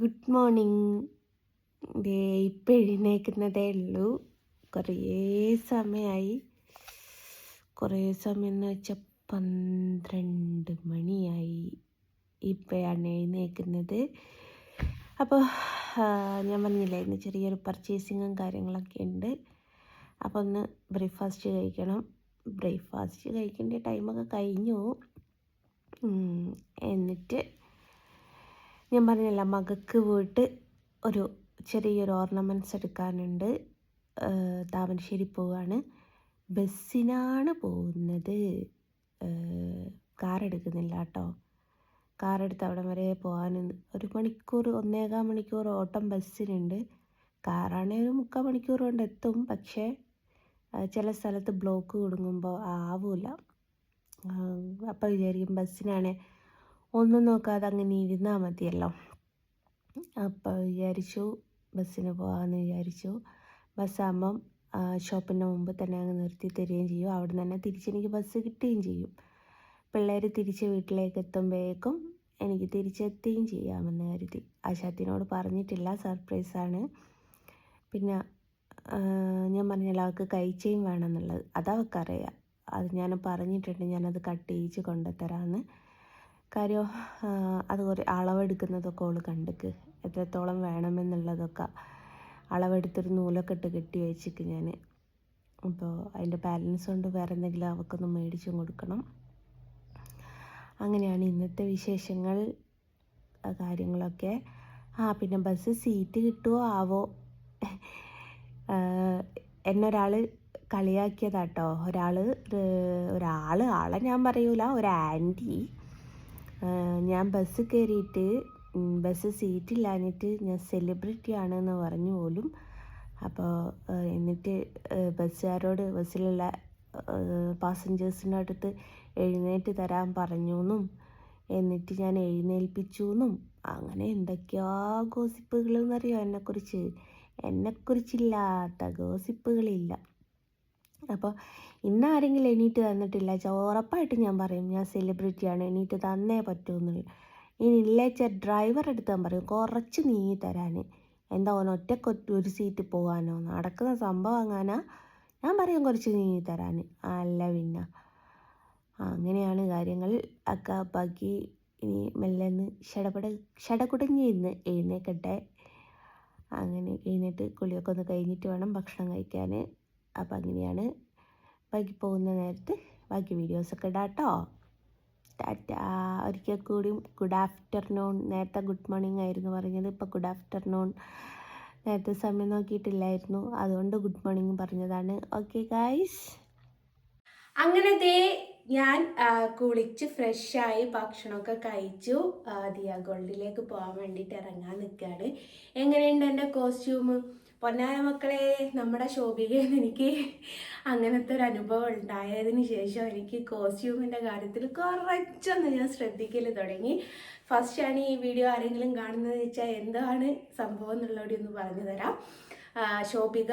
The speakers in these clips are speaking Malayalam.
ഗുഡ് മോർണിംഗ് ദേ ഇപ്പം എഴുന്നേൽക്കുന്നതേ ഉള്ളൂ. കുറേ സമയമായി കുറേ സമയം എന്ന് വെച്ചാൽ പന്ത്രണ്ട് മണിയായി. ഇപ്പോഴാണ് എഴുന്നേൽക്കുന്നത് അപ്പോൾ ഞാൻ പറഞ്ഞില്ലേ ഇന്ന് ചെറിയൊരു പർച്ചേസിങ്ങും കാര്യങ്ങളൊക്കെ ഉണ്ട്. അപ്പോൾ ഒന്ന് ബ്രേക്ക്ഫാസ്റ്റ് കഴിക്കണം. ബ്രേക്ക്ഫാസ്റ്റ് കഴിക്കേണ്ട ടൈമൊക്കെ കഴിഞ്ഞു. എന്നിട്ട് ഞാൻ പറഞ്ഞില്ല മകക്ക് പോയിട്ട് ഒരു ചെറിയൊരു ഓർണമെന്റ്സ് എടുക്കാനുണ്ട്. താമരശ്ശേരി പോവാണ്. ബസ്സിനാണ് പോകുന്നത്. കാർ എടുക്കുന്നില്ല കേട്ടോ. കാർ എടുത്ത് അവിടം വരെ പോകാൻ ഒരു മണിക്കൂർ ഒന്നേകാൽ മണിക്കൂർ ഓട്ടം ബസ്സിനുണ്ട്. കാറാണെങ്കിൽ ഒരു മുക്കാൽ മണിക്കൂർ കൊണ്ട് എത്തും. പക്ഷേ ചില സ്ഥലത്ത് ബ്ലോക്ക് കൊടുങ്ങുമ്പോൾ ആവില്ല അപ്പോൾ വിചാരിക്കും ബസ്സിനാണേ ഒന്നും നോക്കാതെ അങ്ങനെ ഇരുന്നാൽ മതിയല്ലോ. അപ്പോൾ വിചാരിച്ചു ബസ്സിന് പോകാമെന്ന് വിചാരിച്ചു. ബസ്സാകുമ്പം ഷോപ്പിന്റെ മുമ്പ് തന്നെ അങ്ങ് നിർത്തി തരികയും ചെയ്യും. അവിടെ നിന്ന് തന്നെ തിരിച്ചെനിക്ക് ബസ് കിട്ടുകയും ചെയ്യും. പിള്ളേർ തിരിച്ച് വീട്ടിലേക്ക് എത്തുമ്പോഴേക്കും എനിക്ക് തിരിച്ചെത്തുകയും ചെയ്യാമെന്ന് കരുതി. ആശാത്തിനോട് പറഞ്ഞിട്ടില്ല സർപ്രൈസാണ് പിന്നെ ഞാൻ പറഞ്ഞല്ലോ അവൾക്ക് കഴിച്ചയും വേണമെന്നുള്ളത് അതവൾക്കറിയാം അത് ഞാൻ പറഞ്ഞിട്ടുണ്ട് ഞാനത് കട്ട് ചെയ്യിച്ച് കൊണ്ടുതരാമെന്ന് കാര്യം അതുപോലെ അളവെടുക്കുന്നതൊക്കെ ഓൾ കണ്ടിക്ക്. എത്രത്തോളം വേണമെന്നുള്ളതൊക്കെ അളവെടുത്തൊരു നൂലൊക്കെ ഇട്ട് കെട്ടി വെച്ചിക്ക് ഞാൻ അപ്പോൾ അതിന്റെ ബാലൻസ് കൊണ്ട് വേറെ എന്തെങ്കിലും അവൾക്കൊന്ന് മേടിച്ചും കൊടുക്കണം. അങ്ങനെയാണ് ഇന്നത്തെ വിശേഷങ്ങൾ കാര്യങ്ങളൊക്കെ. ആ പിന്നെ ബസ് സീറ്റ് കിട്ടുമോ ആവോ? എന്നൊരാൾ കളിയാക്കിയതാട്ടോ. ഒരാൾ ഒരാൾ ആളെ ഞാൻ പറയൂല ഒരു ആന്റി. ഞാൻ ബസ് കയറിയിട്ട് ബസ് സീറ്റില്ലാഞ്ഞിട്ട് ഞാൻ സെലിബ്രിറ്റി ആണെന്ന് പറഞ്ഞു പോലും. അപ്പോൾ എന്നിട്ട് ബസ്സുകാരോട് ബസ്സിലുള്ള പാസഞ്ചേഴ്സിനടുത്ത് എഴുന്നേറ്റ് തരാൻ പറഞ്ഞു എന്നും എന്നിട്ട് ഞാൻ എഴുന്നേൽപ്പിച്ചു എന്നും അങ്ങനെ എന്തൊക്കെയോ ഗോസിപ്പുകളെന്നറിയോ? എന്നെക്കുറിച്ച്. എന്നെക്കുറിച്ചില്ലാത്ത ഗോസിപ്പുകളില്ല. അപ്പോൾ ഇന്ന് ആരെങ്കിലും എണീറ്റ് തന്നിട്ടില്ല. ഉറപ്പായിട്ട് ഞാൻ പറയും ഞാൻ സെലിബ്രിറ്റിയാണ് എണീറ്റ് തന്നേ പറ്റുമെന്നുള്ളത് ഇനി ഇല്ലേച്ച ഡ്രൈവർ എടുത്താൻ പറയും കുറച്ച് നീങ്ങി തരാൻ എന്താ ഓൻ ഒറ്റയ്ക്ക് ഒരു സീറ്റ് പോകാനോ നടക്കുന്ന സംഭവം അങ്ങാനാ ഞാൻ പറയും കുറച്ച് നീങ്ങി തരാൻ അല്ല പിന്നെ. അങ്ങനെയാണ് കാര്യങ്ങൾ. ഒക്കെ ബാക്കി ഇനി മെല്ലെ നിന്ന് ഷടപട ഷടകുടഞ്ഞിരുന്ന് എഴുന്നേക്കട്ടെ. അങ്ങനെ എഴുന്നേറ്റ് കുളിയൊക്കെ ഒന്ന് കഴിഞ്ഞിട്ട് വേണം ഭക്ഷണം കഴിക്കാൻ അപ്പം അങ്ങനെയാണ് ബാക്കി പോകുന്ന നേരത്ത് ബാക്കി വീഡിയോസൊക്കെ ഇടാം ടാറ്റാ. ഒരിക്കൽ കൂടിയും ഗുഡ് ആഫ്റ്റർനൂൺ നേരത്തെ ഗുഡ് മോർണിംഗ് ആയിരുന്നു പറഞ്ഞത്. ഇപ്പോൾ ഗുഡ് ആഫ്റ്റർനൂൺ നേരത്തെ സമയം നോക്കിയിട്ടില്ലായിരുന്നു. അതുകൊണ്ട് ഗുഡ് മോർണിംഗ് പറഞ്ഞതാണ്. ഓക്കെ ഗായ്സ് അങ്ങനത്തെ ഞാൻ കുളിച്ച് ഫ്രഷായി ഭക്ഷണമൊക്കെ കഴിച്ചു. ദിയ ഗോൾഡിലേക്ക് പോകാൻ വേണ്ടിയിട്ട് ഇറങ്ങാൻ നിൽക്കുകയാണ് എങ്ങനെയുണ്ട് എന്റെ കോസ്റ്റ്യൂം പൊന്നാര മക്കളെ നമ്മുടെ ശോഭികയിൽ എനിക്ക് അങ്ങനത്തെ ഒരു അനുഭവം ഉണ്ടായതിന് ശേഷം എനിക്ക് കോസ്റ്റ്യൂമിന്റെ കാര്യത്തിൽ കുറച്ചൊന്ന് ഞാൻ ശ്രദ്ധിക്കൽ തുടങ്ങി. ഫസ്റ്റ് ആണ് ഈ വീഡിയോ ആരെങ്കിലും കാണുന്നത് വെച്ചാൽ എന്താണ് സംഭവം എന്നുള്ളകൂടി ഒന്ന് പറഞ്ഞു തരാം. ശോഭിക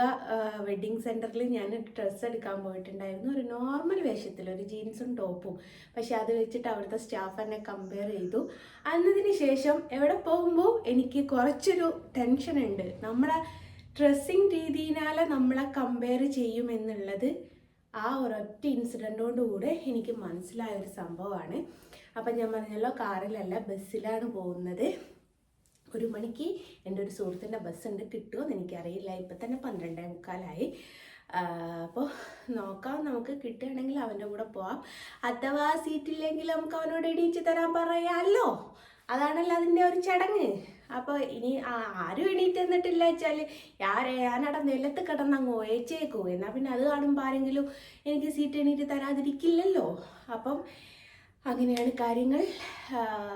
വെഡ്ഡിങ് സെന്ററിൽ ഞാൻ ഡ്രസ്സ് എടുക്കാൻ പോയിട്ടുണ്ടായിരുന്നു. ഒരു നോർമൽ വേഷത്തിൽ ഒരു ജീൻസും ടോപ്പും പക്ഷെ അത് വെച്ചിട്ട് അവിടുത്തെ സ്റ്റാഫ് എന്നെ കമ്പയർ ചെയ്തു. അന്നതിന് ശേഷം എവിടെ പോകുമ്പോൾ എനിക്ക് കുറച്ചൊരു ടെൻഷനുണ്ട് നമ്മുടെ ഡ്രസ്സിങ് രീതിയിനാലെ നമ്മളെ കമ്പയർ ചെയ്യും എന്നുള്ളത് ആ ഒരൊറ്റ ഇൻസിഡന്റോട് കൂടെ എനിക്ക് മനസ്സിലായ ഒരു സംഭവമാണ്. അപ്പം ഞാൻ പറഞ്ഞല്ലോ കാറിലല്ല ബസ്സിലാണ് പോകുന്നത്. ഒരു മണിക്ക് എന്റെ ഒരു സുഹൃത്തിന്റെ ബസ് ഉണ്ട് കിട്ടുമോ എന്ന് എനിക്കറിയില്ല. ഇപ്പം തന്നെ പന്ത്രണ്ടേ മുക്കാലായി. അപ്പോൾ നോക്കാം നമുക്ക് കിട്ടുകയാണെങ്കിൽ അവന്റെ കൂടെ പോവാം. അഥവാ സീറ്റില്ലെങ്കിൽ നമുക്ക് അവനോട് എണീച്ച് തരാൻ പറയാമല്ലോ അതാണല്ലോ അതിന്റെ ഒരു ചടങ്ങ്. അപ്പോൾ ഇനി ആരും എണീറ്റ് എന്നിട്ടില്ല വെച്ചാൽ ഞാനേ ഞാനവിടെ നിലത്ത് കിടന്നങ്ങ് ഒയച്ചേക്കൂ. എന്നാൽ പിന്നെ അത് കാണുമ്പോൾ ആരെങ്കിലും എനിക്ക് സീറ്റ് എണീറ്റ് തരാതിരിക്കില്ലല്ലോ. അപ്പം അങ്ങനെയാണ് കാര്യങ്ങൾ.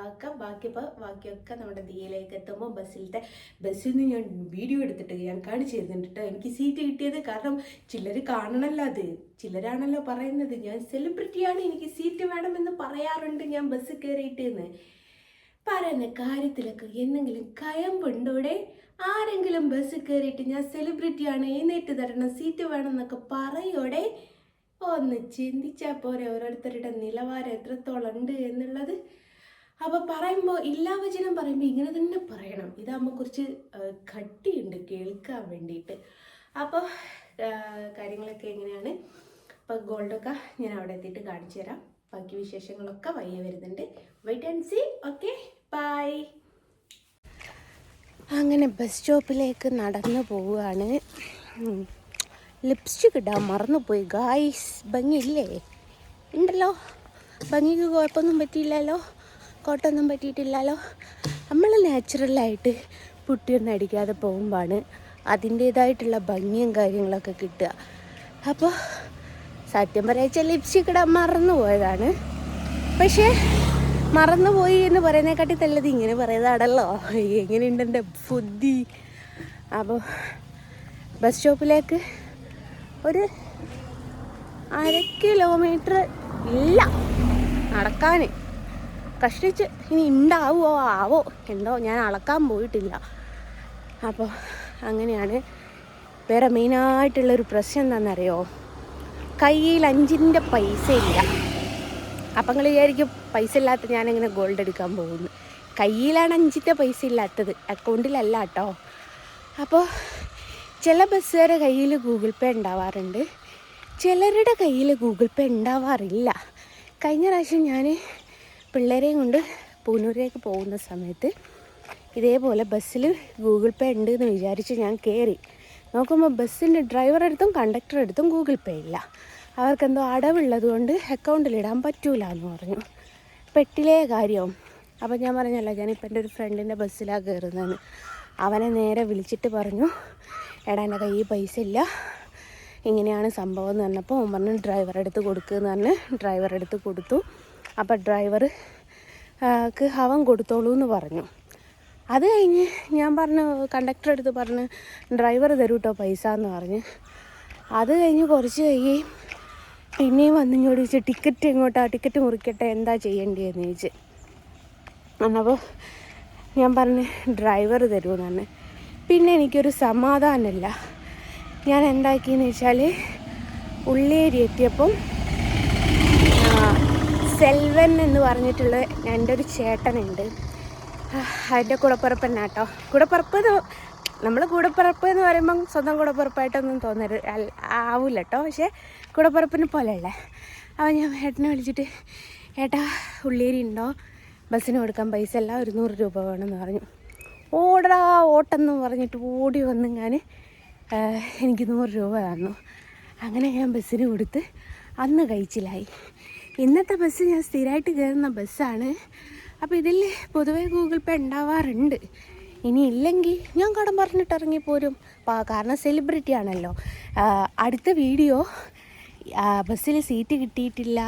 ഒക്കെ ബാക്കി ഇപ്പോൾ ബാക്കിയൊക്കെ നമ്മുടെ ദിയയിലേക്ക് എത്തുമ്പോൾ ബസ്സിലത്തെ ബസ്സിൽ നിന്ന് ഞാൻ വീഡിയോ എടുത്തിട്ട് ഞാൻ കാണിച്ചു തരുന്നുണ്ട് കേട്ടോ എനിക്ക് സീറ്റ് കിട്ടിയത് കാരണം ചിലർ കാണണമല്ലോ അത്. ചിലരാണല്ലോ പറയുന്നത്. ഞാൻ സെലിബ്രിറ്റിയാണ് എനിക്ക് സീറ്റ് വേണമെന്ന് പറയാറുണ്ട് ഞാൻ ബസ് കയറിയിട്ട് എന്ന് പറയുന്ന കാര്യത്തിലൊക്കെ എന്തെങ്കിലും കയമ്പുണ്ടോടെ? ആരെങ്കിലും ബസ് കയറിയിട്ട് ഞാൻ സെലിബ്രിറ്റിയാണ് എഴുന്നേറ്റ് തരണം സീറ്റ് വേണമെന്നൊക്കെ പറയോടെ? ഒന്ന് ചിന്തിച്ചാൽ പോരെ ഓരോരുത്തരുടെ നിലവാരം എത്രത്തോളം ഉണ്ട് എന്നുള്ളത്. അപ്പോൾ പറയുമ്പോൾ ഇല്ലാ വചനം പറയുമ്പോൾ ഇങ്ങനെ തന്നെ പറയണം. ഇതാകുമ്പോൾ കുറച്ച് കട്ടിയുണ്ട് കേൾക്കാൻ വേണ്ടിയിട്ട്. അപ്പോൾ കാര്യങ്ങളൊക്കെ എങ്ങനെയാണ്? അപ്പോൾ ഗോൾഡൊക്കെ ഞാൻ അവിടെ എത്തിയിട്ട് കാണിച്ചു തരാം. ബാക്കി വിശേഷങ്ങളൊക്കെ വയ്യ വരുന്നുണ്ട്. Wait and see okay bye അങ്ങനെ ബസ് സ്റ്റോപ്പിലേക്ക് നടന്നു പോവുകയാണ്. ലിപ്സ്റ്റിക് ഇടാൻ മറന്നുപോയി. ഗായ്സ് ഭംഗിയില്ലേ? ഉണ്ടല്ലോ. ഭംഗിക്ക് കുഴപ്പമൊന്നും പറ്റിയില്ലല്ലോ. കോട്ടൊന്നും പറ്റിയിട്ടില്ലല്ലോ. നമ്മൾ നാച്ചുറലായിട്ട് പുട്ടിയൊന്നും അടിക്കാതെ പോകുമ്പോഴാണ് അതിന്റേതായിട്ടുള്ള ഭംഗിയും കാര്യങ്ങളൊക്കെ കിട്ടുക. അപ്പോൾ സത്യം പറയാച്ചാൽ ലിപ്സ്റ്റിക് ഇടാൻ മറന്നു പോയതാണ് പക്ഷേ മറന്നുപോയി എന്ന് പറയുന്നതിനെക്കാട്ടി തല്ലത് ഇങ്ങനെ പറയുന്നതാണല്ലോ. എങ്ങനെയുണ്ട് എന്റെ ബുദ്ധി. അപ്പോൾ ബസ് സ്റ്റോപ്പിലേക്ക് ഒരു അര കിലോമീറ്റർ ഇല്ല. നടക്കാൻ കഷ്ടിച്ച് ഇനി ഉണ്ടാവുമോ ആവോ എന്തോ ഞാൻ അളക്കാൻ പോയിട്ടില്ല. അപ്പോൾ അങ്ങനെയാണ് വേറെ മെയിനായിട്ടുള്ളൊരു പ്രശ്നം എന്താണെന്നറിയോ? കയ്യിൽ അഞ്ചിന്റെ പൈസ ഇല്ല അപ്പം നിങ്ങൾ വിചാരിക്കും പൈസ ഇല്ലാത്ത ഞാനിങ്ങനെ ഗോൾഡ് എടുക്കാൻ പോകുന്നു. കയ്യിലാണ് അഞ്ചിന്റെ പൈസ ഇല്ലാത്തത് അക്കൗണ്ടിലല്ല കേട്ടോ. അപ്പോൾ ചില ബസ്സുകാരുടെ കയ്യിൽ ഗൂഗിൾ പേ ഉണ്ടാവാറുണ്ട്. ചിലരുടെ കയ്യിൽ ഗൂഗിൾ പേ ഉണ്ടാവാറില്ല. കഴിഞ്ഞ പ്രാവശ്യം ഞാൻ പിള്ളേരെയും കൊണ്ട് പൂനൂരേക്ക് പോകുന്ന സമയത്ത് ഇതേപോലെ ബസ്സിൽ ഗൂഗിൾ പേ ഉണ്ട് എന്ന് വിചാരിച്ച് ഞാൻ കയറി. നോക്കുമ്പോൾ ബസ്സിന്റെ കണ്ടക്ടർ അടുത്തും ഗൂഗിൾ പേ ഇല്ല. അവർക്കെന്തോ അടവുള്ളത് കൊണ്ട് അക്കൗണ്ടിലിടാൻ പറ്റൂല എന്ന് പറഞ്ഞു. പെട്ടിലേ കാര്യവും. അപ്പം ഞാൻ പറഞ്ഞല്ലോ ഞാനിപ്പോൾ എന്റെ ഒരു ഫ്രണ്ടിന്റെ ബസ്സിലാണ് കയറുന്നതെന്ന് അവനെ നേരെ വിളിച്ചിട്ട് പറഞ്ഞു എടാ എന്റെ കയ്യിൽ പൈസ ഇല്ല. ഇങ്ങനെയാണ് സംഭവം എന്ന് പറഞ്ഞപ്പോൾ ഓൻ പറഞ്ഞു ഡ്രൈവറെ അടുത്ത് കൊടുക്കുമെന്ന് പറഞ്ഞ് ഡ്രൈവറെ കൊടുത്തു. അപ്പോൾ ഡ്രൈവർ ക്ക് അവൻ കൊടുത്തോളൂ എന്ന് പറഞ്ഞു. അത് കഴിഞ്ഞ് ഞാൻ പറഞ്ഞു കണ്ടക്ടറെ അടുത്ത് പറഞ്ഞ് ഡ്രൈവർ തരൂട്ടോ പൈസ എന്ന് പറഞ്ഞ്. അത് കഴിഞ്ഞ് കുറച്ച് കഴിയുകയും പിന്നെയും വന്ന് ചോദിച്ചു ടിക്കറ്റ് എങ്ങോട്ടാ? ടിക്കറ്റ് മുറിക്കട്ടെ? എന്താ ചെയ്യേണ്ടതെന്ന് ചോദിച്ച്. എന്നപ്പോൾ ഞാൻ പറഞ്ഞ് ഡ്രൈവർ തരുമെന്ന് പറഞ്ഞ്. പിന്നെ എനിക്കൊരു സമാധാനമില്ല. ഞാൻ എന്താക്കിയെന്ന് വെച്ചാൽ ഉള്ളേരി എത്തിയപ്പം സെൽവൻ എന്ന് പറഞ്ഞിട്ടുള്ള എന്റെ ഒരു ചേട്ടനുണ്ട്. അതിന്റെ കൂടപ്പിറപ്പന്നെ കേട്ടോ കൂടപ്പിറപ്പ് നമ്മൾ കൂടപ്പിറപ്പ് എന്ന് പറയുമ്പം സ്വന്തം കൂടപ്പിറപ്പായിട്ടൊന്നും തോന്നരുത് ആവില്ല ആവൂല കേട്ടോ പക്ഷേ കൂടപ്പിറപ്പിനെ പോലെയല്ലേ. അപ്പം ഞാൻ ഏട്ടനെ വിളിച്ചിട്ട് ഏട്ടാ ഉള്ളേരി ഉണ്ടോ? ബസ്സിന് കൊടുക്കാൻ പൈസ അല്ല ഒരു നൂറ് രൂപ വേണമെന്ന് പറഞ്ഞു. ഓടടാ ഓട്ടെന്ന് പറഞ്ഞിട്ട് ഓടി വന്ന് ഞാൻ എനിക്ക് നൂറ് രൂപ തന്നു. അങ്ങനെ ഞാൻ ബസ്സിന് കൊടുത്ത് അന്ന് കഴിച്ചിലായി. ഇന്നത്തെ ബസ് ഞാൻ സ്ഥിരമായിട്ട് കയറുന്ന ബസ്സാണ്. അപ്പോൾ ഇതിൽ പൊതുവേ ഗൂഗിൾ പേ ഉണ്ടാവാറുണ്ട്. ഇനി ഇല്ലെങ്കിൽ ഞാൻ കടം പറഞ്ഞിട്ട് ഇറങ്ങിപ്പോരും. കാരണം സെലിബ്രിറ്റി ആണല്ലോ. അടുത്ത വീഡിയോ ബസ്സിൽ സീറ്റ് കിട്ടിയിട്ടില്ല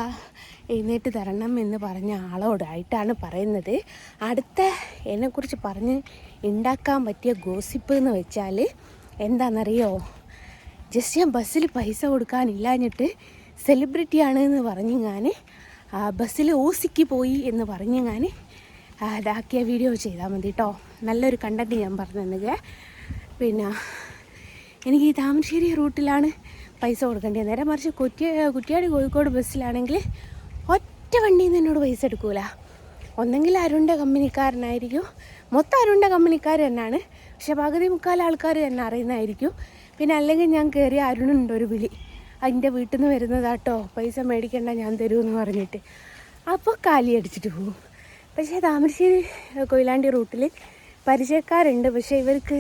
എഴുന്നേറ്റ് തരണം എന്ന് പറഞ്ഞ ആളോടായിട്ടാണ് പറയുന്നത്. അടുത്ത എന്നെക്കുറിച്ച് പറഞ്ഞ് ഉണ്ടാക്കാൻ പറ്റിയ ഗോസിപ്പ് എന്ന് വെച്ചാൽ എന്താണെന്നറിയോ? ജസ്റ്റ് ഞാൻ ബസ്സിൽ പൈസ കൊടുക്കാനില്ലാഞ്ഞിട്ട് സെലിബ്രിറ്റിയാണ് എന്ന് പറഞ്ഞ് ഞാൻ ബസ്സിൽ ഓസിക്ക് പോയി എന്ന് പറഞ്ഞ് ഞാൻ ഇതാക്കിയ വീഡിയോ ചെയ്താൽ മതി കേട്ടോ നല്ലൊരു കണ്ടന്റ് ഞാൻ പറഞ്ഞു തന്നത് പിന്നെ എനിക്ക് ഈ താമരശ്ശേരി റൂട്ടിലാണ് പൈസ കൊടുക്കേണ്ടത് നേരെ മറിച്ച് കുറ്റി കുറ്റിയാടി കോഴിക്കോട് ബസ്സിലാണെങ്കിൽ ഒറ്റ വണ്ടിയിൽ നിന്ന് എന്നോട് പൈസ എടുക്കൂല. ഒന്നെങ്കിൽ അരുണിന്റെ കമ്പനിക്കാരനായിരിക്കും. മൊത്തം അരുണിന്റെ കമ്പനിക്കാർ തന്നെയാണ്. പക്ഷെ പകുതി മുക്കാൽ ആൾക്കാർ തന്നെ അറിയുന്നതായിരിക്കും. പിന്നെ അല്ലെങ്കിൽ ഞാൻ കയറി അരുണുണ്ട് ഒരു വിളി. അതിന്റെ വീട്ടിൽ നിന്ന് വരുന്നതാട്ടോ പൈസ മേടിക്കേണ്ട ഞാൻ തരുമെന്ന് പറഞ്ഞിട്ട്. അപ്പോൾ കാലി അടിച്ചിട്ട് പോകും പക്ഷേ താമരശ്ശേരി കൊയിലാണ്ടി റൂട്ടിൽ പരിചയക്കാരുണ്ട്. പക്ഷേ ഇവർക്ക്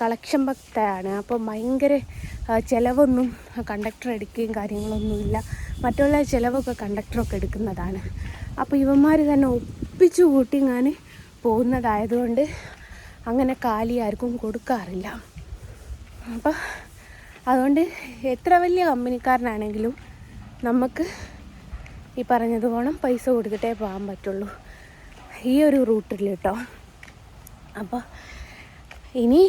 കളക്ഷൻ ഭക്തയാണ് അപ്പോൾ ഭയങ്കര ചിലവൊന്നും കണ്ടക്ടർ എടുക്കുകയും കാര്യങ്ങളൊന്നുമില്ല. മറ്റുള്ള ചിലവൊക്കെ കണ്ടക്ടറൊക്കെ എടുക്കുന്നതാണ്. അപ്പോൾ ഇവന്മാർ തന്നെ ഒപ്പിച്ചു കൂട്ടി ഞാൻ പോകുന്നതായതുകൊണ്ട് അങ്ങനെ കാലി ആർക്കും കൊടുക്കാറില്ല. അപ്പോൾ അതുകൊണ്ട് എത്ര വലിയ കമ്പനിക്കാരനാണെങ്കിലും നമുക്ക് ഈ പറഞ്ഞതുപോലെ പൈസ കൊടുത്തിട്ടേ പോകാൻ പറ്റുള്ളൂ. ഈ ഒരു റൂട്ടിൽ കേട്ടോ അപ്പോൾ ഇനി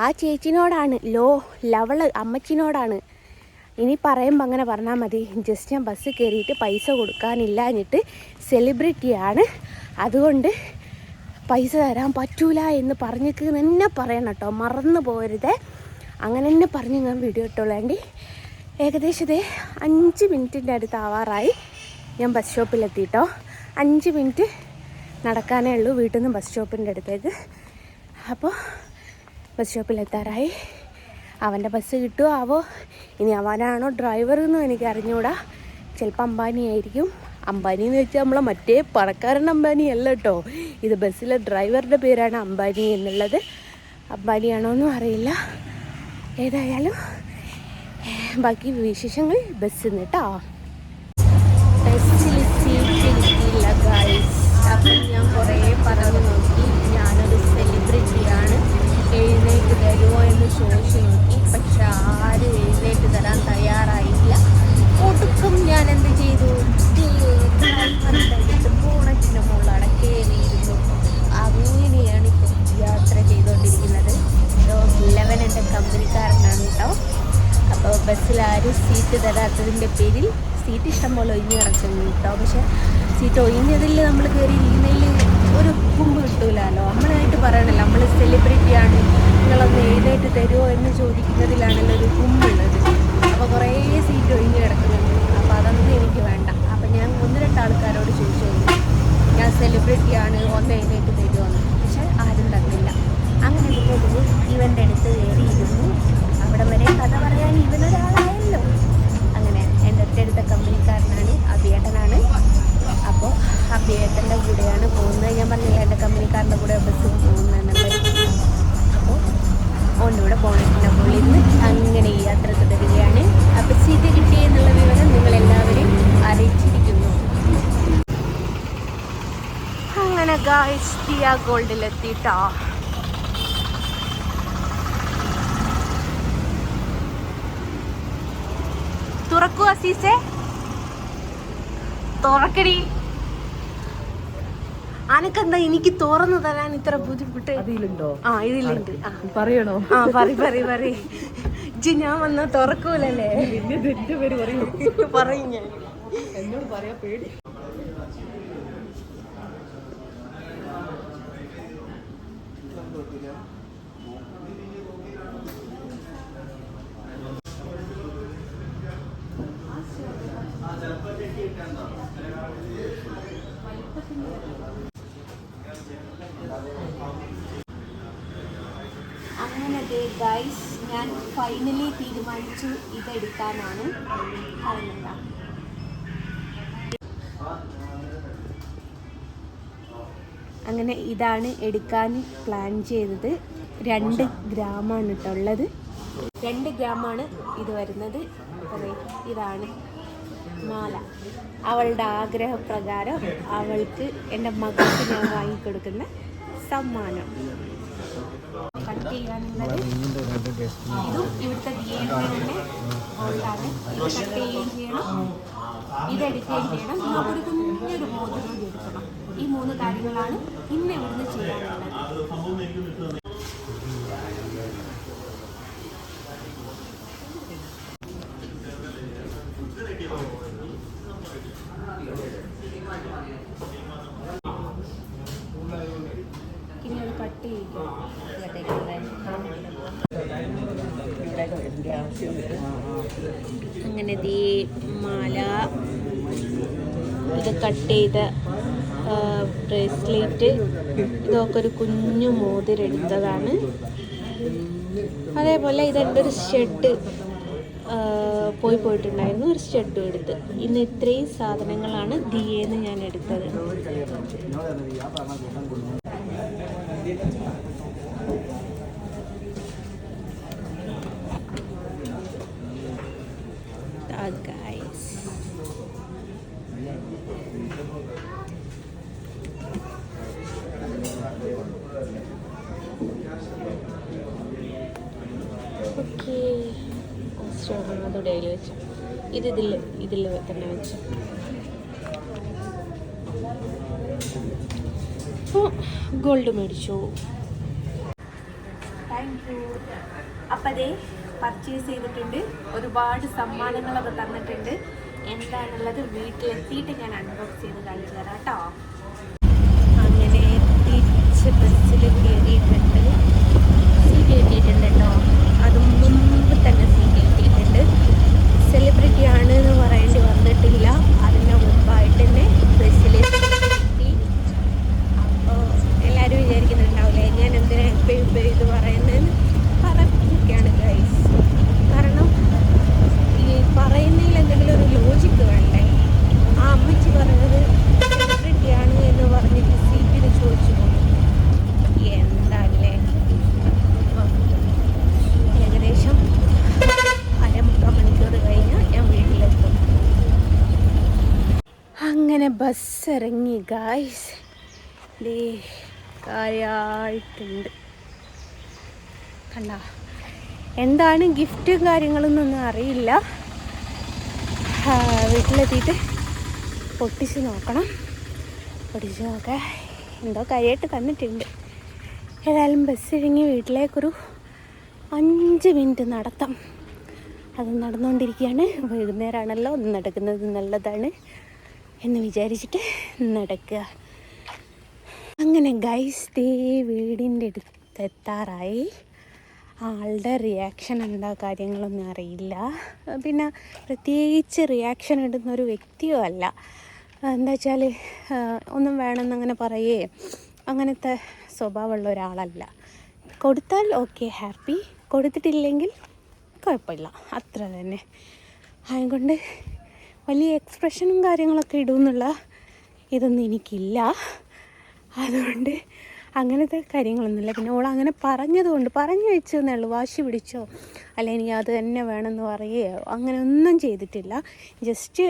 ആ ചേച്ചിനോടാണ് ലോ ലവൾ അമ്മച്ചിനോടാണ്. ഇനി പറയുമ്പോൾ അങ്ങനെ പറഞ്ഞാൽ മതി. ജസ്റ്റ് ഞാൻ ബസ് കയറിയിട്ട് പൈസ കൊടുക്കാനില്ല എന്നിട്ട് സെലിബ്രിറ്റിയാണ് അതുകൊണ്ട് പൈസ തരാൻ പറ്റൂല എന്ന് പറഞ്ഞിട്ട് തന്നെ പറയണം കേട്ടോ മറന്നു പോരുതേ അങ്ങനെ തന്നെ പറഞ്ഞ് ഞാൻ വീഡിയോ ഇട്ടോളാണ്ടി ഏകദേശം ഇതേ അഞ്ച് മിനിറ്റിന്റെ അടുത്ത് ആവാറായി ഞാൻ ബസ് സ്റ്റോപ്പിലെത്തിയിട്ടോ അഞ്ച് മിനിറ്റ് നടക്കാനേ ഉള്ളൂ വീട്ടിൽ നിന്ന് ബസ് സ്റ്റോപ്പിന്റെ അടുത്തേക്ക്. അപ്പോൾ ബസ് സ്റ്റോപ്പിലെത്താറായി അവന്റെ ബസ് കിട്ടുമോ ആവോ? ഇനി അവനാണോ ഡ്രൈവർ എന്നും എനിക്ക് അറിഞ്ഞുകൂടാ ചിലപ്പോൾ അംബാനി ആയിരിക്കും. അംബാനി എന്ന് വെച്ചാൽ നമ്മളെ മറ്റേ പണക്കാരൻ അംബാനി അല്ല കേട്ടോ. ഇത് ബസ്സിലെ ഡ്രൈവറുടെ പേരാണ് അംബാനി എന്നുള്ളത്. അംബാനിയാണോ എന്നും അറിയില്ല. ഏതായാലും ബാക്കി വിശേഷങ്ങൾ ബസ്സിൽ നിന്ന് കേട്ടോ അപ്പം ഞാൻ കുറേ പറഞ്ഞു നോക്കി. ഞാനൊരു സെലിബ്രിറ്റിയാണ് എഴുന്നേറ്റ് തരുമോ എന്ന് ചോദിച്ചു നോക്കി. പക്ഷെ ആരും എഴുന്നേറ്റ് തരാൻ തയ്യാറായില്ല. ഒടുക്കം ഞാൻ എന്ത് ചെയ്തു? ബോണറ്റിന്റെ മുകളിലാണ് കയറിയിരുന്നു അങ്ങനെയാണ് ഇപ്പോൾ യാത്ര ചെയ്തുകൊണ്ടിരിക്കുന്നത് ലെവൻ എന്റെ കമ്പനിക്കാരനാണ് കേട്ടോ ബസ്സിൽ ആരും സീറ്റ് തരാത്തതിന്റെ പേരിൽ സീറ്റ് ഇഷ്ടം പോലെ ഒഴിഞ്ഞ് കിടക്കുന്നു കേട്ടോ. പക്ഷേ സീറ്റ് ഒഴിഞ്ഞതിൽ നമ്മൾ കയറി ഇരിക്കുന്നതിൽ ഒരു കുമ്പ് കിട്ടൂലല്ലോ നമ്മളായിട്ട് പറയണല്ലോ നമ്മൾ സെലിബ്രിറ്റിയാണ് നിങ്ങളൊന്ന് ഏതായിട്ട് തരുമോ എന്ന് ചോദിക്കുന്നതിലാണല്ലോ ഒരു കുമ്പുള്ളത് അപ്പോൾ കുറേ സീറ്റ് ഒഴിഞ്ഞ് കിടക്കുന്നുണ്ട്. അപ്പോൾ അതൊന്നും എനിക്ക് വേണ്ട. അപ്പോൾ ഞാൻ ഒന്ന് രണ്ട് ആൾക്കാരോട് ചോദിച്ചു ഞാൻ സെലിബ്രിറ്റിയാണ് ഒന്ന് എഴുന്നേറ്റ് തരുമോ എന്ന്. പക്ഷേ ആരും തന്നില്ല. അങ്ങനെ പിന്നെ ഗോൾഡിലെത്തിയിട്ടോ തുറക്കൂ അസീസേ തുറക്കടി അനക്കെന്താ എനിക്ക് തുറന്നു തരാൻ ഇത്ര ബുദ്ധിമുട്ട് ഇതിലുണ്ടോ ആ ഇതിലുണ്ട് പറയണോ ആ പറ പറ പറ ഇജ്ജ് ഞാൻ വന്നാ തുറക്കൂലല്ലേ പറയും ഞാൻ എന്നോട് പറയാ പേടി അങ്ങനെ ഗൈസ് ഞാൻ ഫൈനലി തീരുമാനിച്ചു ഇതെടുക്കാനാണ് പറയുന്നത്. അങ്ങനെ ഇതാണ് എടുക്കാൻ പ്ലാൻ ചെയ്തത്. രണ്ട് ഗ്രാമാണ് കേട്ടോ ഉള്ളത്. രണ്ട് ഗ്രാമാണ് ഇത് വരുന്നത്. ഇതാണ് മാല. അവളുടെ ആഗ്രഹപ്രകാരം അവൾക്ക് എന്റെ മകൾക്ക് ഞാൻ വാങ്ങിക്കൊടുക്കുന്ന സമ്മാനം. കട്ട് ചെയ്യാനുള്ളത്. ഇതും ഇവിടുത്തെ ഡി എൻ എയുടെ ഗോൾഡാണ് ഇത് കട്ട് ചെയ്യുകയും ചെയ്യണം. ഇത് എടുക്കുകയും ചെയ്യണം. നമുക്കൊരു കുഞ്ഞൊരു മോതിരം കൂടി എടുക്കണം. ഈ മൂന്ന് കാര്യങ്ങളാണ് ഇന്ന് ഇവിടുന്ന് ചെയ്യാനുള്ളത് ഇനി അത് കട്ട് ചെയ്യിക്കും അങ്ങനെ ഈ മാല ഇത് കട്ട് ചെയ്ത ബ്രേസ്ലെറ്റ് ഇതൊക്കെ ഒരു കുഞ്ഞു മോതിരെടുത്തതാണ് അതേപോലെ ഇതെന്റെ ഒരു ഷെഡ് പോയി പോയിട്ടുണ്ടായിരുന്നു ഒരു ഷെഡും എടുത്ത്. ഇന്ന് ഇത്രയും സാധനങ്ങളാണ് ദിയേന്ന് ഞാൻ എടുത്തത് ഗൈസ് ഓക്കെ അതിൽ വെച്ചു. ഇത് ഇതിൽ ഇതിൽ തന്നെ വെച്ചു. അപ്പോൾ ഗോൾഡ് മേടിച്ചു. താങ്ക് യു അപ്പം അതേ പർച്ചേസ് ചെയ്തിട്ടുണ്ട്. ഒരുപാട് സമ്മാനങ്ങളൊക്കെ തന്നിട്ടുണ്ട്. എന്താണുള്ളത് വീട്ടിലെത്തിയിട്ട് ഞാൻ അൺബോക്സ് ചെയ്ത് കാണിച്ചു തരാം കേട്ടോ. അങ്ങനെ തിരിച്ച് ബസ്സിൽ കയറിയിട്ടുണ്ട് സീറ്റ് കിട്ടിയിട്ടുണ്ട് കേട്ടോ അതും മുമ്പ് തന്നെ സീറ്റ് കിട്ടിയിട്ടുണ്ട് സെലിബ്രിറ്റി ആണ് എന്ന് പറയേണ്ടി വന്നിട്ടില്ല അതിന് മുമ്പായിട്ട് തന്നെ ബസ്സിൽ ഇപ്പൊ ഇത് പറയുന്നതെന്ന് പറഞ്ഞിരിക്കുകയാണ് ഗൈസ് കാരണം ഈ പറയുന്നതിൽ എന്തെങ്കിലും ഒരു ലോജിക്ക് വേണ്ടേ? ആ അമ്മച്ചി പറഞ്ഞത് സെലിബ്രിറ്റിയാണ് എന്ന് പറഞ്ഞിട്ട് സീറ്റിന് ചോദിച്ചു. എന്താല്ലേ? ഏകദേശം അരമുക്കാൽ മണിക്കൂർ കഴിഞ്ഞാൽ ഞാൻ വീട്ടിലെത്തും. അങ്ങനെ ബസ് ഇറങ്ങി ഗായ്സ് ദേ കാര്യമായിട്ടുണ്ട് കണ്ട. എന്താണ് ഗിഫ്റ്റും കാര്യങ്ങളൊന്നും അറിയില്ല. വീട്ടിലെത്തിയിട്ട് പൊട്ടിച്ച് നോക്കണം. പൊട്ടിച്ച് നോക്കാം. എന്തോ കാര്യമായിട്ട് തന്നിട്ടുണ്ട്. ഏതായാലും ബസ് ഇഴങ്ങി വീട്ടിലേക്കൊരു അഞ്ച് മിനിറ്റ് നടത്താം. അത് നടന്നുകൊണ്ടിരിക്കുകയാണ് വൈകുന്നേരമാണല്ലോ നടക്കുന്നത് നല്ലതാണ് എന്ന് വിചാരിച്ചിട്ട് നടക്കുക. അങ്ങനെ ഗൈസ് ദേ വീടിന്റെ അടുത്ത് എത്താറായി. ആളുടെ റിയാക്ഷൻ എന്താ? കാര്യങ്ങളൊന്നും അറിയില്ല. പിന്നെ പ്രത്യേകിച്ച് റിയാക്ഷൻ ഇടുന്ന ഒരു വ്യക്തിയും അല്ല. എന്താ വെച്ചാൽ ഒന്നും വേണമെന്നങ്ങനെ പറയേ അങ്ങനത്തെ സ്വഭാവമുള്ള ഒരാളല്ല. കൊടുത്താൽ ഓക്കെ ഹാപ്പി കൊടുത്തിട്ടില്ലെങ്കിൽ കുഴപ്പമില്ല. അത്ര തന്നെ. അതുകൊണ്ട് വലിയ എക്സ്പ്രഷനും കാര്യങ്ങളൊക്കെ ഇടുമെന്നുള്ള ഇതൊന്നും എനിക്കില്ല. അതുകൊണ്ട് അങ്ങനത്തെ കാര്യങ്ങളൊന്നുമില്ല. പിന്നെ ഓൾ അങ്ങനെ പറഞ്ഞതുകൊണ്ട് പറഞ്ഞു വെച്ചു എന്നുള്ളൂ വാശി പിടിച്ചോ? അല്ല എനിക്ക് അത് തന്നെ വേണമെന്ന് പറയുകയോ? അങ്ങനെ ഒന്നും ചെയ്തിട്ടില്ല. ജസ്റ്റ്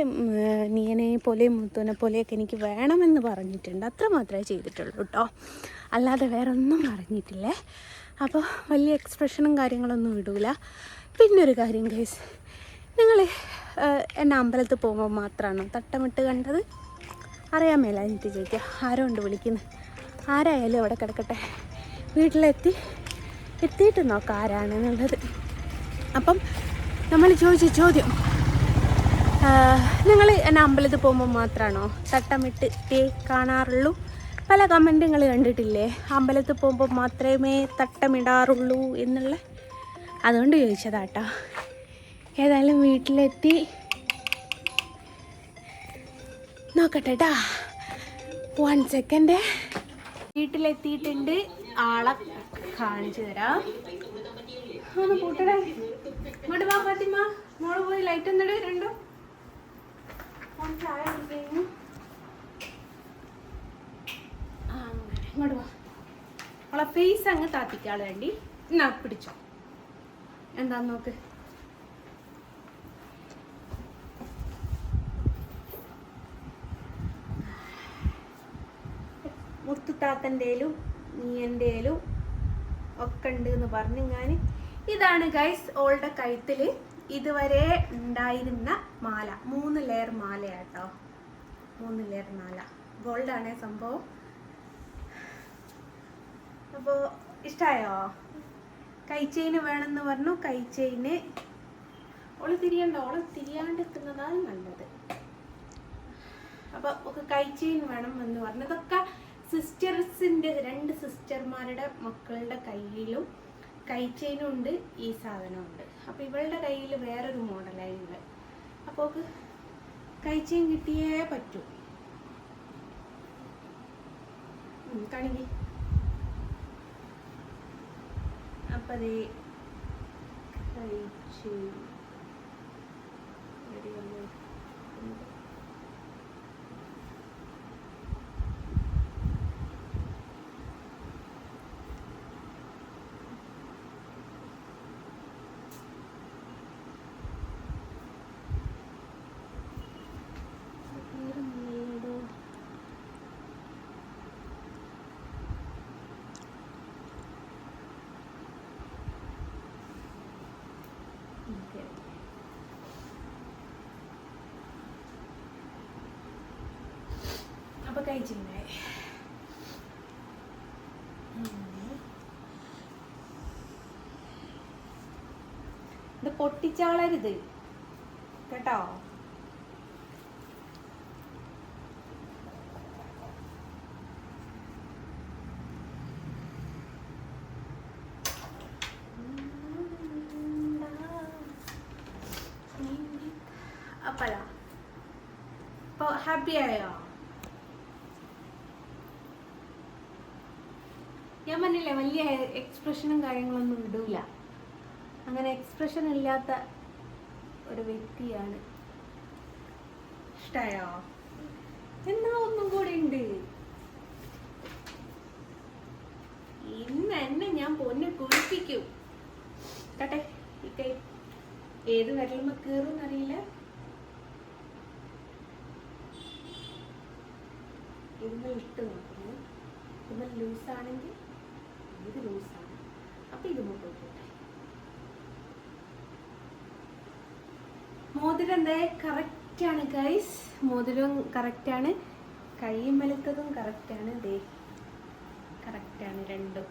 നീയനെ പോലെ മുത്തുവിനെ പോലെയൊക്കെ എനിക്ക് വേണമെന്ന് പറഞ്ഞിട്ടുണ്ട്. അത്ര മാത്രമേ ചെയ്തിട്ടുള്ളൂ കേട്ടോ. അല്ലാതെ വേറെ ഒന്നും പറഞ്ഞിട്ടില്ലേ. അപ്പോൾ വലിയ എക്സ്പ്രഷനും കാര്യങ്ങളൊന്നും ഇടൂല. പിന്നൊരു കാര്യം കേസ് നിങ്ങൾ എന്നെ അമ്പലത്തിൽ പോകുമ്പോൾ മാത്രമാണ് തട്ടമിട്ട് കണ്ടത്? അറിയാൻ മേല എനിക്ക് ചോദിക്കുക ആരോ ഉണ്ട് വിളിക്കുന്നത് ആരായാലും അവിടെ കിടക്കട്ടെ. വീട്ടിലെത്തി എത്തിയിട്ട് നോക്കാം ആരാണെന്നുള്ളത്. അപ്പം നമ്മൾ ചോദിച്ച ചോദ്യം നിങ്ങൾ എന്നെ അമ്പലത്തിൽ പോകുമ്പോൾ മാത്രമാണോ തട്ടമിട്ട് തേ കാണാറുള്ളൂ? പല കമന്റുകൾ കണ്ടിട്ടില്ലേ അമ്പലത്തിൽ പോകുമ്പോൾ മാത്രമേ തട്ടമിടാറുള്ളൂ എന്നുള്ള? അതുകൊണ്ട് ചോദിച്ചതാട്ടോ. ഏതായാലും വീട്ടിലെത്തി. നോക്കട്ടെ ട്ടാ വൺ സെക്കൻഡ് വീട്ടിലെത്തിയിട്ടുണ്ട്. ആളെ കാണിച്ചു തരാം. ഒന്ന് കൂട്ടടേ ഇങ്ങോട്ട് വാ ഫാത്തിമ. മോൾ പോയി ലൈറ്റ് ഒന്നിട് രണ്ടും. ഓൻ ചായ ഇങ്ങോട്ട് വാ. അവളെ ഫേസ് അങ്ങ് താത്തിക്കാൾ വേണ്ടി പിടിച്ചോ. എന്താന്ന് നോക്ക്. മുത്തുത്താത്തന്റെയിലും നീയന്റെയിലും ഒക്കെ ഉണ്ട് എന്ന് പറഞ്ഞു ഞാൻ. ഇതാണ് ഗൈസ് ഓളുടെ കഴുത്തിൽ ഇതുവരെ ഉണ്ടായിരുന്ന മാല. മൂന്ന് ലെയർ മാലയാട്ടോ. മൂന്ന് ലെയർ മാല. ഗോൾഡാണ് സംഭവം. അപ്പോൾ ഇഷ്ടമായോ കൈ ചെയിന് വേണമെന്ന് പറഞ്ഞു. കൈ ചെയിന് ഓൾ തിരിയണ്ട. ഓൾ തിരിയാണ്ടെത്തുന്നതാണ് നല്ലത്. അപ്പോൾ ഒക്കെ കൈ ചെയിൻ വേണം എന്ന് പറഞ്ഞു. ഇതൊക്കെ സിസ്റ്റേഴ്സിന്റെ രണ്ട് സിസ്റ്റർമാരുടെ മക്കളുടെ കയ്യിലും കൈ ചെയിനും ഉണ്ട് ഈ സാധനമുണ്ട് ഉണ്ട്. അപ്പോൾ ഇവളുടെ കയ്യിൽ വേറൊരു മോഡലായിട്ടുണ്ട് അപ്പോൾ ഓക്ക് കൈ ചെയിൻ കിട്ടിയേ പറ്റൂ. കാണിക്ക് അപ്പം അതേ കൈ ചെയിൻ എടി വന്നു. വേറൊന്നുമില്ലടോ. ഓക്കേ. അപ്പൊ കഴിച്ചിട്ടുണ്ടായി ഇത് പൊട്ടിച്ചാളരുത്. കേട്ടോ? അപ്പഴാ. അപ്പോൾ ഹാപ്പി ആയോ ഞാൻ പറഞ്ഞില്ലേ വലിയ എക്സ്പ്രഷനും കാര്യങ്ങളൊന്നും ഇടൂല. അങ്ങനെ എക്സ്പ്രഷൻ ഇല്ലാത്ത ഒരു വ്യക്തിയാണ് ഇഷ്ടായോ? എന്നാ ഒന്നും കൂടി ഉണ്ട്. ഇന്ന് എന്നെ ഞാൻ പൊന്നെ കുളിപ്പിക്കും. കേട്ടെ? ഇക്കൈ ഏത് വരലുമ്പോ കീറും അറിയില്ല. ഇന്ന് ഇട്ട് നോക്കുന്നു ലൂസ് ലൂസാണെങ്കിൽ ഇത് ലൂസാണ് അപ്പൊ ഇത് പോയിക്കോട്ടെ മോതിരം എന്തേ? കറക്റ്റ് ആണ് ഗൈസ് മോതിരവും കറക്റ്റ് ആണ്. കൈയും വലുത്തതും കറക്റ്റ് ആണ്. ദേ കറക്റ്റ് ആണ് രണ്ടും.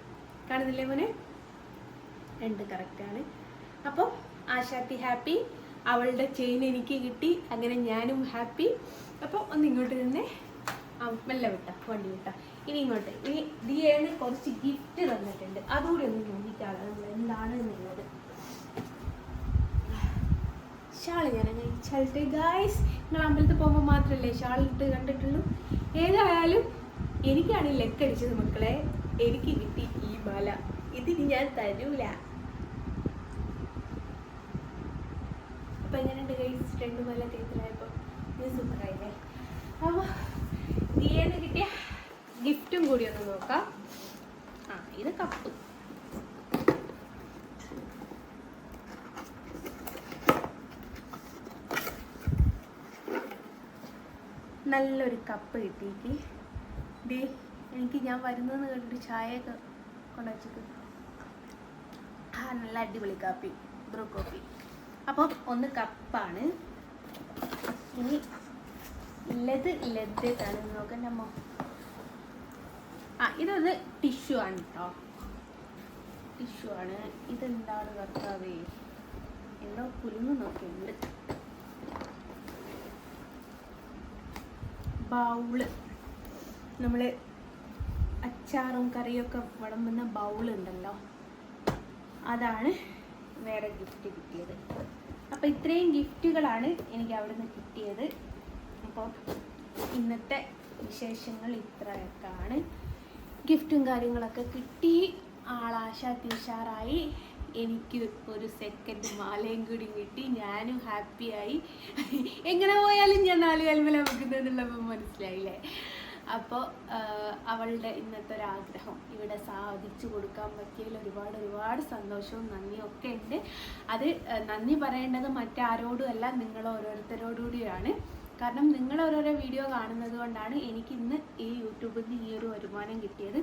കാണുന്നില്ലേ മോനെ? രണ്ട് കറക്റ്റ് ആണ്. അപ്പോൾ ആശാത്തി ഹാപ്പി അവളുടെ ചെയിൻ എനിക്ക് കിട്ടി. അങ്ങനെ ഞാനും ഹാപ്പി അപ്പോൾ ഒന്ന് ഇങ്ങോട്ട് തന്നെ മെല്ലെ വിട്ട വണ്ടി വിട്ട. ഇനി ഇങ്ങോട്ട്. ഇനി ദിയേന് കുറച്ച് ഗിഫ്റ്റ് തന്നിട്ടുണ്ട്. അതുകൂടി ഒന്ന് നോക്കിക്കാളാം നമ്മൾ എന്താണ് എന്നുള്ളത്? ഷാൾ ഞാൻ അങ്ങനെ ചലട്ടെ ഗായ്സ് നിങ്ങൾ അമ്പലത്തിൽ പോകുമ്പോൾ മാത്രമല്ലേ ഷാൾ ഇട്ട് കണ്ടിട്ടുള്ളൂ? ഏതായാലും എനിക്കാണ് ലെക്കടിച്ചത് മക്കളെ. എനിക്ക് കിട്ടി ഈ മാല. ഇതിന് ഞാൻ തരൂല. അപ്പൊ എങ്ങനെയുണ്ട് ഗൈസ് രണ്ട് മാല തേത്തിലായപ്പോൾ ഇത് സൂപ്പറായില്ലേ അപ്പോൾ നീന്ന് കിട്ടിയ ഗിഫ്റ്റും കൂടി ഒന്ന് നോക്കാം. ആ ഇത് കപ്പ്. നല്ലൊരു കപ്പ് കിട്ടിയിട്ട് ഡേ എനിക്ക് ഞാൻ വരുന്നതെന്ന് കണ്ടിട്ട് ചായയൊക്കെ കൊണ്ടുവച്ചിട്ട്. ആ നല്ല അടിപൊളി കാപ്പി ബ്രൂ കോപ്പി. അപ്പം ഒന്ന് കപ്പാണ്. ഇനി ലത് ഇല്ലത് കാണുന്നു അമ്മ ആ ഇതൊന്ന് ടിഷ്യു ആണ് കേട്ടോ ടിഷ്യു ആണ്. ഇതെന്താണ് കർത്താവേ? എന്തോ കുലുങ്ങ് നോക്കിയുണ്ട് ബൗൾ. നമ്മൾ അച്ചാറും കറിയൊക്കെ വിളമ്പുന്ന ബൗളുണ്ടല്ലോ. അതാണ് വേറെ ഗിഫ്റ്റ് കിട്ടിയത്. അപ്പോൾ ഇത്രയും ഗിഫ്റ്റുകളാണ് എനിക്ക് അവിടെ നിന്ന് കിട്ടിയത്. അപ്പോൾ ഇന്നത്തെ വിശേഷങ്ങൾ ഇത്രയൊക്കെയാണ്. ഗിഫ്റ്റും കാര്യങ്ങളൊക്കെ കിട്ടി. ആളാശ തീഷാറായി. എനിക്ക് ഒരു സെക്കൻഡ് മാലയും കൂടി കിട്ടി. ഞാനും ഹാപ്പിയായി എങ്ങനെ പോയാലും ഞാൻ നാല് കൽമല വെക്കുന്നതെന്നുള്ളപ്പോൾ മനസ്സിലായില്ലേ? അപ്പോൾ അവളുടെ ഇന്നത്തെ ഒരു ആഗ്രഹം. ഇവിടെ സാധിച്ചു കൊടുക്കാൻ പറ്റിയതിൽ ഒരുപാട് ഒരുപാട് സന്തോഷവും നന്ദിയും ഒക്കെ ഉണ്ട്. അത് നന്ദി പറയേണ്ടത് മറ്റാരോടും അല്ല നിങ്ങൾ ഓരോരുത്തരോടുകൂടിയാണ് കാരണം നിങ്ങൾ ഓരോരോ വീഡിയോ കാണുന്നത് കൊണ്ടാണ് എനിക്ക് ഇന്ന് ഈ യൂട്യൂബിൽ നിന്ന് ഈ ഒരു വരുമാനം കിട്ടിയത്.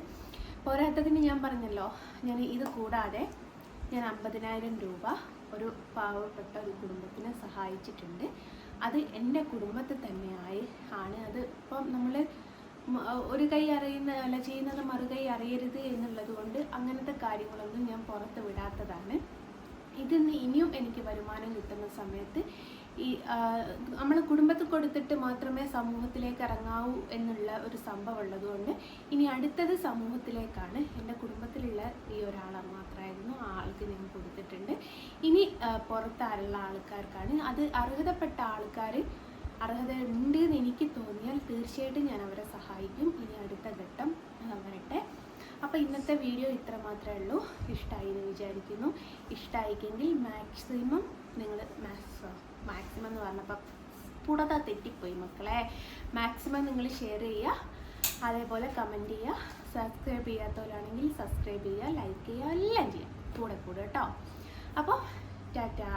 പോരാത്തതിന് ഞാൻ പറഞ്ഞല്ലോ ഞാൻ ഇത് കൂടാതെ ഞാൻ അമ്പതിനായിരം രൂപ ഒരു പാവപ്പെട്ട ഒരു കുടുംബത്തിനെ സഹായിച്ചിട്ടുണ്ട്. അത് എന്റെ കുടുംബത്തിൽ ആയി ആണ്. അത് ഇപ്പം നമ്മൾ ഒരു കൈ അറിയുന്ന അല്ല ചെയ്യുന്നത് മറുകൈ അറിയരുത് എന്നുള്ളത് കൊണ്ട് അങ്ങനത്തെ കാര്യങ്ങളൊന്നും ഞാൻ പുറത്ത് വിടാത്തതാണ്. ഇതിന്ന് ഇനിയും എനിക്ക് വരുമാനം കിട്ടുന്ന സമയത്ത് ഈ നമ്മൾ കുടുംബത്തിൽ കൊടുത്തിട്ട് മാത്രമേ സമൂഹത്തിലേക്ക് ഇറങ്ങാവൂ എന്നുള്ള ഒരു സംഭവം ഉള്ളതുകൊണ്ട് ഇനി അടുത്തത് സമൂഹത്തിലേക്കാണ് എന്റെ കുടുംബത്തിലുള്ള ഈ ഒരാൾ മാത്രമായിരുന്നു ആ ആൾക്ക് ഞാൻ കൊടുത്തിട്ടുണ്ട്. ഇനി പുറത്താരുള്ള ആൾക്കാർക്കാണ്. അത് അർഹതപ്പെട്ട ആൾക്കാർ അർഹത ഉണ്ട് എന്ന് എനിക്ക് തോന്നിയാൽ തീർച്ചയായിട്ടും ഞാൻ അവരെ സഹായിക്കും. ഇനി അടുത്ത ഘട്ടം വരട്ടെ. അപ്പോൾ ഇന്നത്തെ വീഡിയോ ഇത്ര മാത്രമേ ഉള്ളൂ. ഇഷ്ടമായി എന്ന് വിചാരിക്കുന്നു. ഇഷ്ടമായിക്കെങ്കിൽ മാക്സിമം നിങ്ങൾ മാക്സിമം എന്ന് പറഞ്ഞപ്പോൾ പുടത തെറ്റിപ്പോയി മക്കളെ. മാക്സിമം നിങ്ങൾ ഷെയർ ചെയ്യുക. അതേപോലെ കമന്റ് ചെയ്യുക. സബ്സ്ക്രൈബ് ചെയ്യാത്തവരാണെങ്കിൽ സബ്സ്ക്രൈബ് ചെയ്യുക ലൈക്ക് ചെയ്യുക എല്ലാം ചെയ്യുക. കൂടെ കൂടെ കേട്ടോ. അപ്പോൾ ടാറ്റാ.